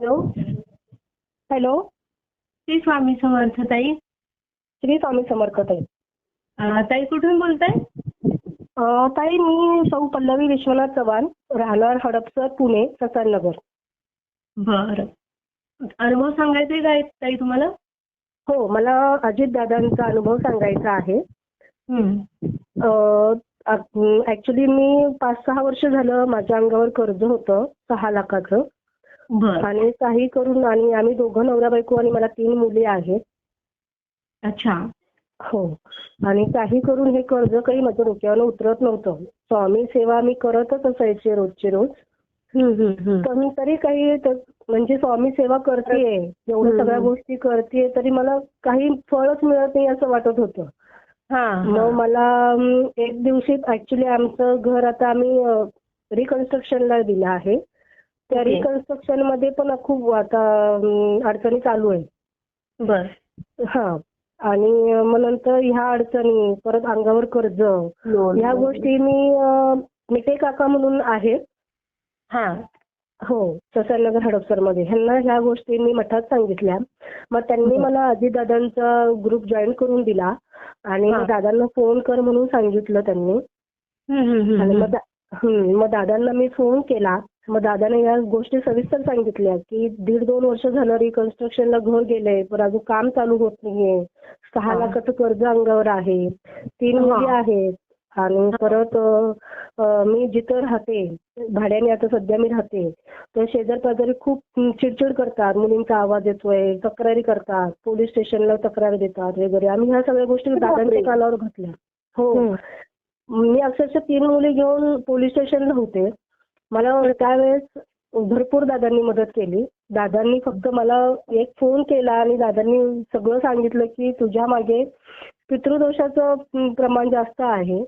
Hello. Hello. Shri Swami Samarth ताई. श्री स्वामी समर्थ ताई. ताई कुठून बोलताय? ताई मी सौ पल्लवी विश्वनाथ चव्हाण राहणार हडपसर पुणे प्रसन्ननगर. बरं. अनुभव सांगायचे काय ताई तुम्हाला? हो मला अजित दादांचा अनुभव सांगायचा आहे. हं. ऍक्च्युली मी पाच सहा वर्ष झालं माझ्या अंगावर कर्ज होतं सहा लाखाचं. बरं. आणि काही करून आणि आम्ही दोघं नवरा बायको आणि मला तीन मुली आहेत. अच्छा. हो. आणि काही करून हे कर्ज काही माझ्या डोक्यावर उतरत नव्हतं. स्वामी सेवा मी करतच असायचे रोजचे रोज. पण तरी काही म्हणजे स्वामी सेवा करतेय एवढं हम्म. सगळ्या गोष्टी करतेय तरी मला काही फळच मिळत नाही असं वाटत होतं. हां, मग. मला एक दिवशी ऍक्च्युली आमचं घर आता आम्ही रिकन्स्ट्रक्शनला दिलं आहे. त्या. रिकन्स्ट्रक्शनमध्ये पण खूप आता अडचणी चालू आहे बरं. हा. आणि मग नंतर ह्या अडचणी परत अंगावर कर्ज. ह्या गोष्टी मी मिटे काका म्हणून आहेत. हां. हो ससानगर हडपसरमध्ये. ह्यांना ह्या गोष्टी मी मठात सांगितल्या. मग त्यांनी. मला अजितदादांचा ग्रुप जॉईन करून दिला. आणि दादांना फोन कर म्हणून सांगितलं त्यांनी. आणि मग दादांना मी फोन केला. मग दादाने या गोष्टी सविस्तर सांगितल्या की दीड दोन वर्ष झालं रिकन्स्ट्रक्शनला घर गेलंय पण अजून काम चालू होत नाहीये. सहा. लाखाचं कर्ज अंगावर आहे. तीन. मुली आहेत. आणि परत मी जिथं राहते भाड्याने आता सध्या मी राहते तर शेजार पाजारी खूप चिडचिड करतात. मुलींचा आवाज येतोय तक्रारी करतात. पोलीस स्टेशनला तक्रार देतात वगैरे. आम्ही ह्या सगळ्या गोष्टी दादांच्या कानावर घातल्या. हो. हं. मी अक्षरशः तीन मुली घेऊन पोलीस स्टेशनला होते. मला त्यावेळेस भरपूर दादांनी मदत केली. दादांनी फक्त मला एक फोन केला आणि दादांनी सगळं सांगितलं की तुझ्या मागे पितृदोषाचं प्रमाण जास्त आहे.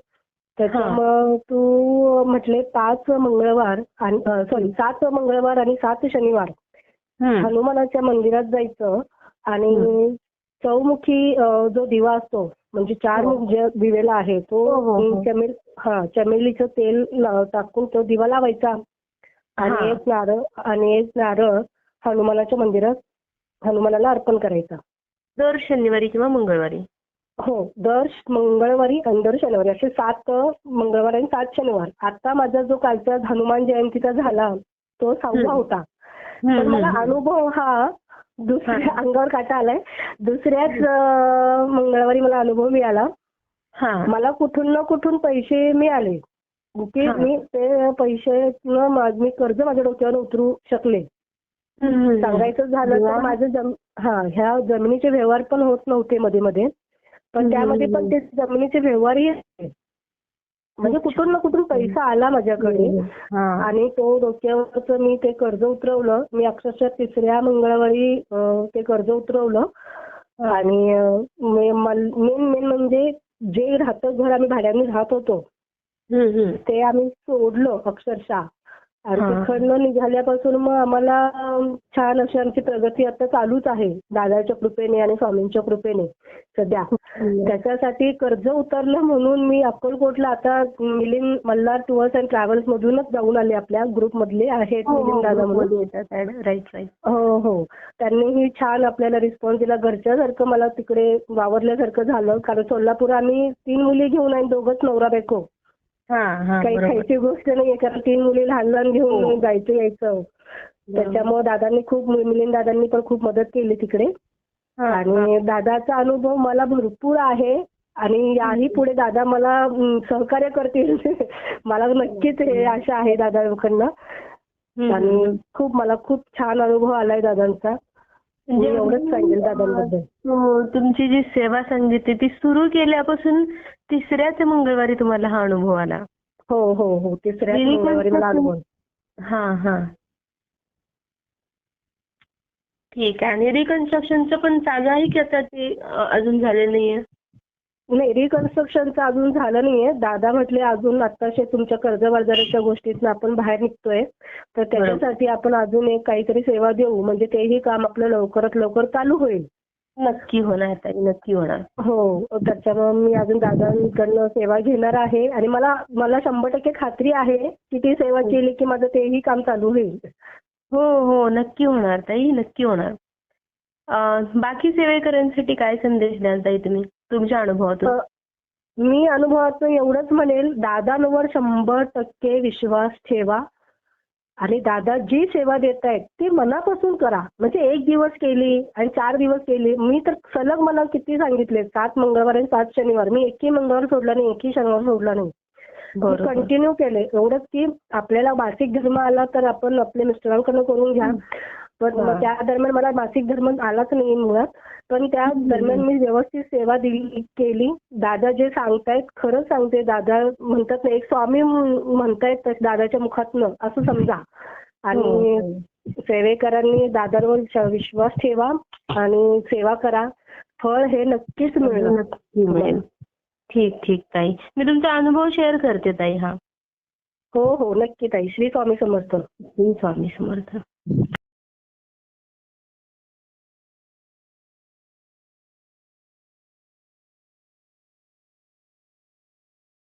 त्याच्यामुळं तू म्हटले पाच मंगळवार आणि सॉरी सात मंगळवार आणि सात शनिवार. हनुमानाच्या मंदिरात जायचं आणि चौमुखी जो दिवा असतो म्हणजे चार हो. मुख दिवेला आहे तो हो, हो, हो. चमेल हा चमेलीचं तेल टाकून तो दिवा लावायचा. आणि एक नारळ आणि एक नारळ हनुमानाच्या मंदिरात हनुमानाला अर्पण करायचा दर शनिवारी किंवा मंगळवारी हो दर मंगळवारी आणि दर शनिवारी असे सात मंगळवार आणि सात शनिवार आता माझा जो कालचा हनुमान जयंतीचा झाला तो सहावा. होता पण मला. अनुभव हा दुसऱ्या. अंगावर काटा आलाय दुसऱ्याच मंगळवारी मला अनुभव मिळाला. मला कुठून ना कुठून पैसे मिळाले की हा. मी ते पैसे मी कर्ज माझ्या डोक्यावर उतरू शकले. सांगायचं झालं तर. माझं जम हा ह्या जमिनीचे व्यवहार पण होत नव्हते मध्ये मध्ये पण त्यामध्ये पण. ते जमिनीचे व्यवहारही. म्हणजे कुठून ना कुठून पैसा आला माझ्याकडे. आणि तो डोक्यावरच मी ते कर्ज उतरवलं. मी अक्षरशः तिसऱ्या मंगळवारी ते कर्ज उतरवलं. आणि मेन मेन म्हणजे जे राहतं घर आम्ही भाड्याने राहत होतो. ते आम्ही सोडलं अक्षरशः. आणि. तिकडनं निघाल्यापासून मग आम्हाला छान अशी आमची प्रगती आता चालूच आहे. दादाच्या कृपेने आणि स्वामींच्या कृपेने सध्या. त्याच्यासाठी कर्ज उतरलं म्हणून मी अक्कलकोटला आता Milind Malhar tours and travels मधूनच जाऊन आले आपल्या ग्रुप मधले आहेत हो, हो, मिलिंद दादा म्हणून. हो हो. त्यांनीही छान आपल्याला रिस्पॉन्स दिला. घरच्यासारखं मला तिकडे वावरल्यासारखं झालं. कारण सोलापूर आम्ही तीन मुली घेऊन आणि दोघंच नवरा बायको. काही खायची गोष्ट नाहीये कारण तीन मुली लहान लहान हो. घेऊन जायचं यायचं. त्याच्यामुळे दादांनी खूप मिलिंद दादांनी पण खूप मदत केली तिकडे. हां, हां. आणि दादाचा अनुभव मला भरपूर आहे. आणि याही पुढे दादा मला सहकार्य करतील. मला नक्कीच हे आशा आहे दादाकडनं. हं, आणि हं. खूप मला खूप छान अनुभव आलाय दादांचा. मी म्हणजे एवढंच सांगेल दादांबद्दल. तुमची जी सेवा सांगितली ती सुरू केल्यापासून तिसऱ्याच मंगळवारी तुम्हाला हा अनुभव आला. हो हो हो तिसऱ्या मंगळवारी मला अनुभव हा हा. ठीक आहे. आणि रिकन्स्ट्रक्शनचं पण चालू आहे की आता ते अजून झालेलं नाहीये? नाही रिकन्स्ट्रक्शनचं अजून झालं नाहीये. दादा म्हटले अजून आत्ताशे तुमच्या कर्ज बाजाराच्या गोष्टीतनं आपण बाहेर निघतोय. तर त्याच्यासाठी आपण अजून एक काहीतरी सेवा देऊ. म्हणजे तेही काम आपलं लवकरात लवकर चालू होईल. नक्की होणार ताई नक्की होणार. हो त्याच्यामुळे मी अजून दादांकडनं सेवा घेणार आहे. आणि मला मला शंभर टक्के खात्री आहे की ती सेवा केली की माझं तेही काम चालू होईल. हो हो नक्की होणार ताई नक्की होणार. बाकी सेवेकरांसाठी काय संदेश द्याल ताई तुम्ही? तुमच्या अनुभवातून? मी अनुभवातून एवढंच म्हणेल दादांवर शंभर टक्के विश्वास ठेवा आणि दादा जी सेवा देत आहेत ती मनापासून करा. म्हणजे एक दिवस केली आणि चार दिवस केली मी तर सलग मला किती सांगितले सात मंगळवार आणि सात शनिवार. मी एकही मंगळवार सोडला नाही एकही शनिवार सोडला नाही. कंटिन्यू केले. एवढंच की आपल्याला मासिक धर्म आला तर आपण आपल्या मिस्टरांकडून करून घ्या. पण हा. त्या दरम्यान मला मासिक धर्म आलाच नाही मुळात. पण त्या दरम्यान मी व्यवस्थित सेवा दिली केली. दादा जे सांगतायत खरंच सांगते दादा म्हणतात ना एक स्वामी म्हण- म्हणतायत दादाच्या मुखातनं असं समजा. आणि हो. सेवेकरांनी दादांवर विश्वास ठेवा आणि सेवा करा. फळ हे नक्कीच मिळेल. ठीक ठीक ताई. मी तुमचा अनुभव शेअर करते ताई हा. हो हो नक्की ताई. श्री स्वामी समर्थ. श्री स्वामी समर्थ.